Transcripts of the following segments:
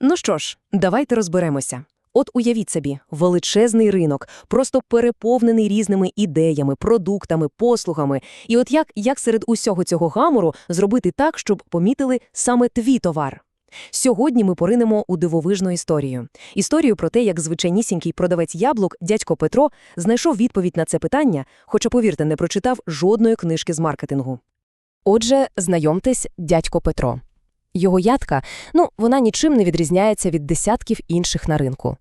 Ну що ж, давайте розберемося. От уявіть собі, величезний ринок, просто переповнений різними ідеями, продуктами, послугами. І от як, як серед усього цього гамору зробити так, щоб помітили саме твій товар? Сьогодні ми поринемо у дивовижну історію. Історію про те, як звичайнісінький продавець яблук, дядько Петро, знайшов відповідь на це питання, хоча, повірте, не прочитав жодної книжки з маркетингу. Отже, знайомтесь, дядько Петро. Його ядка, ну, вона нічим не відрізняється від десятків інших на ринку.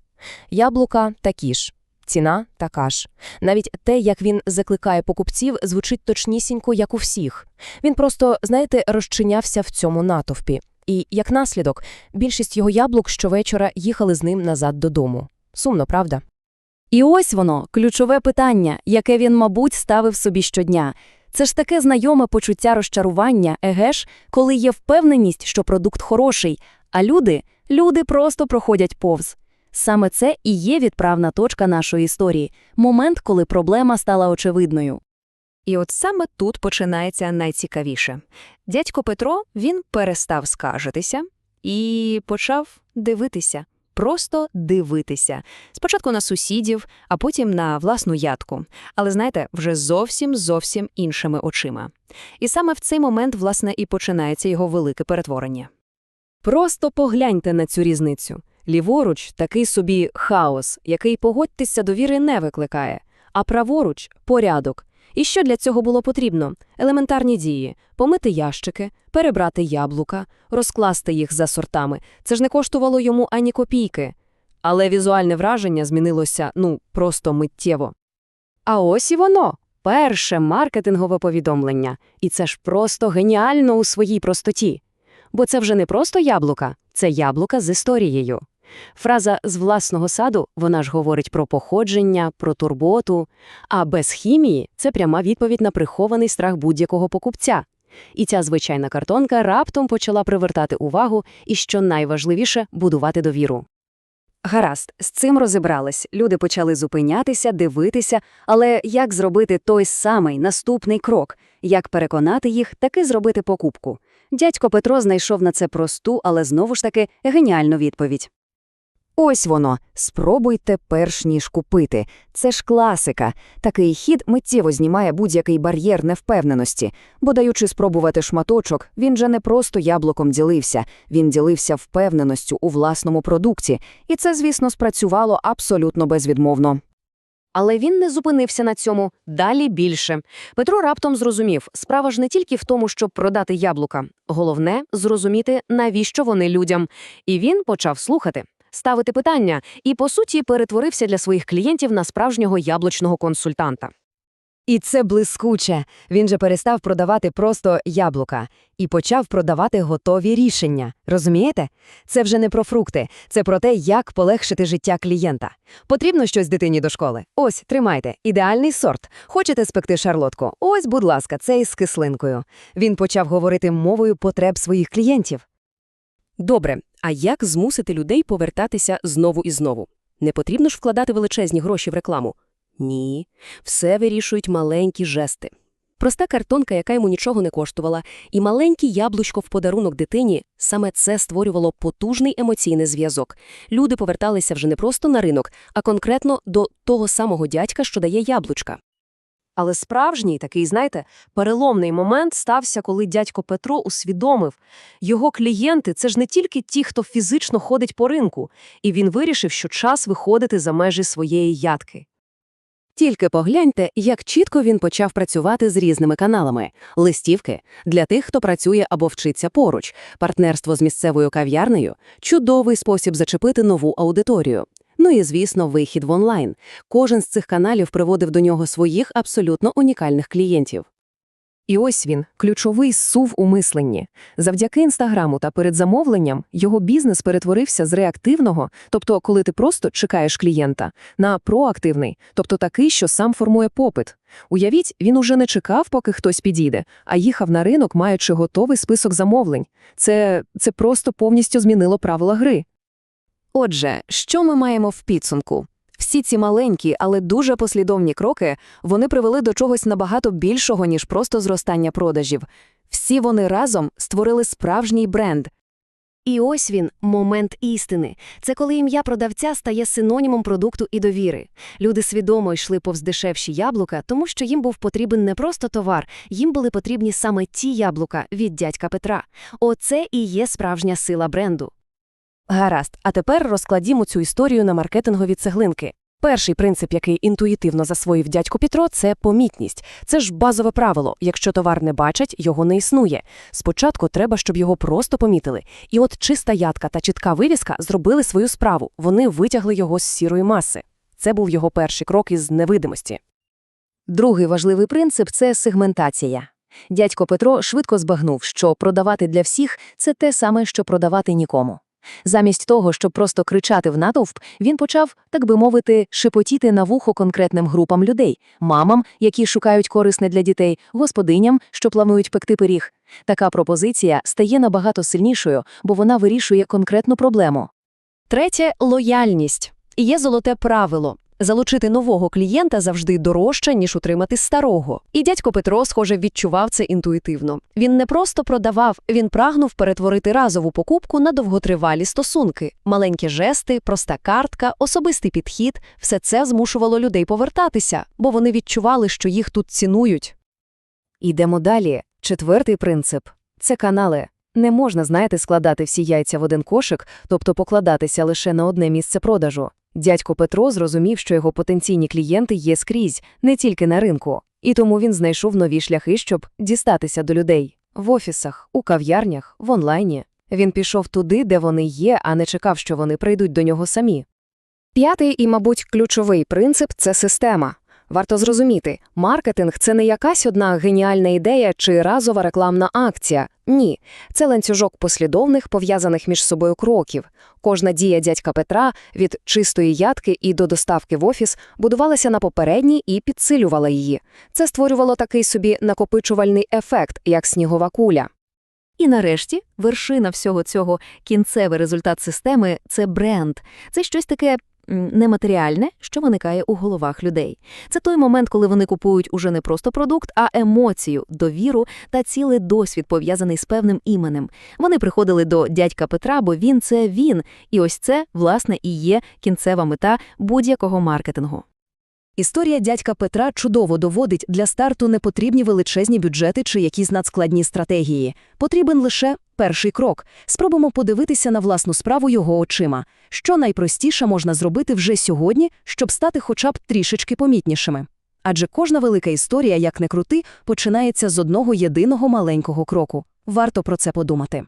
Яблука такі ж, ціна така ж. Навіть те, як він закликає покупців, звучить точнісінько, як у всіх. Він просто, знаєте, розчинявся в цьому натовпі. І, як наслідок, більшість його яблук щовечора їхали з ним назад додому. Сумно, правда? І ось воно, ключове питання, яке він, мабуть, ставив собі щодня. Це ж таке знайоме почуття розчарування, еге ж, коли є впевненість, що продукт хороший, а люди, люди просто проходять повз. Саме це і є відправна точка нашої історії, момент, коли проблема стала очевидною. І от саме тут починається найцікавіше. Дядько Петро, він перестав скаржитися і почав дивитися. Просто дивитися. Спочатку на сусідів, а потім на власну ядку. Але знаєте, вже зовсім зовсім іншими очима. І саме в цей момент, власне, і починається його велике перетворення. Просто погляньте на цю різницю. Ліворуч такий собі хаос, який, погодьтеся, довіри не викликає, а праворуч порядок. І що для цього було потрібно? Елементарні дії – помити ящики, перебрати яблука, розкласти їх за сортами. Це ж не коштувало йому ані копійки. Але візуальне враження змінилося, ну, просто миттєво. А ось і воно – перше маркетингове повідомлення. І це ж просто геніально у своїй простоті. Бо це вже не просто яблука, це яблука з історією. Фраза «з власного саду» вона ж говорить про походження, про турботу, а без хімії – це пряма відповідь на прихований страх будь-якого покупця. І ця звичайна картонка раптом почала привертати увагу і, що найважливіше, будувати довіру. Гаразд, з цим розібрались. Люди почали зупинятися, дивитися, але як зробити той самий наступний крок? Як переконати їх таки зробити покупку? Дядько Петро знайшов на це просту, але знову ж таки геніальну відповідь. Ось воно, спробуйте перш ніж купити. Це ж класика. Такий хід миттєво знімає будь-який бар'єр невпевненості, бо даючи спробувати шматочок, він же не просто яблуком ділився, він ділився впевненістю у власному продукті, і це, звісно, спрацювало абсолютно безвідмовно. Але він не зупинився на цьому, далі більше. Петро раптом зрозумів, справа ж не тільки в тому, щоб продати яблука. Головне – зрозуміти, навіщо вони людям. І він почав слухати, ставити питання і, по суті, перетворився для своїх клієнтів на справжнього яблучного консультанта. І це блискуче. Він же перестав продавати просто яблука і почав продавати готові рішення. Розумієте? Це вже не про фрукти, це про те, як полегшити життя клієнта. Потрібно щось дитині до школи. Ось, тримайте, ідеальний сорт. Хочете спекти шарлотку? Ось, будь ласка, цей з кислинкою. Він почав говорити мовою потреб своїх клієнтів. Добре, а як змусити людей повертатися знову і знову? Не потрібно ж вкладати величезні гроші в рекламу. Ні, все вирішують маленькі жести. Проста картонка, яка йому нічого не коштувала, і маленьке яблучко в подарунок дитині – саме це створювало потужний емоційний зв'язок. Люди поверталися вже не просто на ринок, а конкретно до того самого дядька, що дає яблучка. Але справжній такий, знаєте, переломний момент стався, коли дядько Петро усвідомив, його клієнти – це ж не тільки ті, хто фізично ходить по ринку, і він вирішив, що час виходити за межі своєї ядки. Тільки погляньте, як чітко він почав працювати з різними каналами. Листівки – для тих, хто працює або вчиться поруч, партнерство з місцевою кав'ярнею – чудовий спосіб зачепити нову аудиторію. Ну і, звісно, вихід в онлайн. Кожен з цих каналів приводив до нього своїх абсолютно унікальних клієнтів. І ось він, ключовий сув у мисленні. Завдяки інстаграму та перед замовленням його бізнес перетворився з реактивного, тобто коли ти просто чекаєш клієнта, на проактивний, тобто такий, що сам формує попит. Уявіть, він уже не чекав, поки хтось підійде, а їхав на ринок, маючи готовий список замовлень. Це, це просто повністю змінило правила гри. Отже, що ми маємо в підсумку? Всі ці маленькі, але дуже послідовні кроки, вони привели до чогось набагато більшого, ніж просто зростання продажів. Всі вони разом створили справжній бренд. І ось він, момент істини. Це коли ім'я продавця стає синонімом продукту і довіри. Люди свідомо йшли повз дешевші яблука, тому що їм був потрібен не просто товар, їм були потрібні саме ті яблука від дядька Петра. Оце і є справжня сила бренду. Гаразд, а тепер розкладімо цю історію на маркетингові цеглинки. Перший принцип, який інтуїтивно засвоїв дядько Петро, це помітність. Це ж базове правило. Якщо товар не бачать, його не існує. Спочатку треба, щоб його просто помітили. І от чиста ядка та чітка вивіска зробили свою справу. Вони витягли його з сірої маси. Це був його перший крок із невидимості. Другий важливий принцип це сегментація. Дядько Петро швидко збагнув, що продавати для всіх це те саме, що продавати нікому. Замість того, щоб просто кричати в натовп, він почав, так би мовити, шепотіти на вухо конкретним групам людей: мамам, які шукають корисне для дітей, господиням, що планують пекти пиріг. Така пропозиція стає набагато сильнішою, бо вона вирішує конкретну проблему. Третє лояльність. Є золоте правило. Залучити нового клієнта завжди дорожче, ніж утримати старого. І дядько Петро, схоже, відчував це інтуїтивно. Він не просто продавав, він прагнув перетворити разову покупку на довготривалі стосунки. Маленькі жести, проста картка, особистий підхід – все це змушувало людей повертатися, бо вони відчували, що їх тут цінують. Ідемо далі. Четвертий принцип – це канали. Не можна, знаєте, складати всі яйця в один кошик, тобто покладатися лише на одне місце продажу. Дядько Петро зрозумів, що його потенційні клієнти є скрізь, не тільки на ринку. І тому він знайшов нові шляхи, щоб дістатися до людей. В офісах, у кав'ярнях, в онлайні. Він пішов туди, де вони є, а не чекав, що вони прийдуть до нього самі. П'ятий і, мабуть, ключовий принцип – це система. Варто зрозуміти, маркетинг – це не якась одна геніальна ідея чи разова рекламна акція. Ні, це ланцюжок послідовних, пов'язаних між собою кроків. Кожна дія дядька Петра від чистої ядки і до доставки в офіс будувалася на попередній і підсилювала її. Це створювало такий собі накопичувальний ефект, як снігова куля. І нарешті, вершина всього цього, кінцевий результат системи – це бренд. Це щось таке нематеріальне, що виникає у головах людей. Це той момент, коли вони купують уже не просто продукт, а емоцію, довіру та цілий досвід, пов'язаний з певним іменем. Вони приходили до дядька Петра, бо він – це він. І ось це, власне, і є кінцева мета будь-якого маркетингу. Історія дядька Петра чудово доводить, для старту не потрібні величезні бюджети чи якісь надскладні стратегії. Потрібен лише перший крок. Спробуємо подивитися на власну справу його очима. Що найпростіше можна зробити вже сьогодні, щоб стати хоча б трішечки помітнішими. Адже кожна велика історія, як не крути, починається з одного єдиного маленького кроку. Варто про це подумати.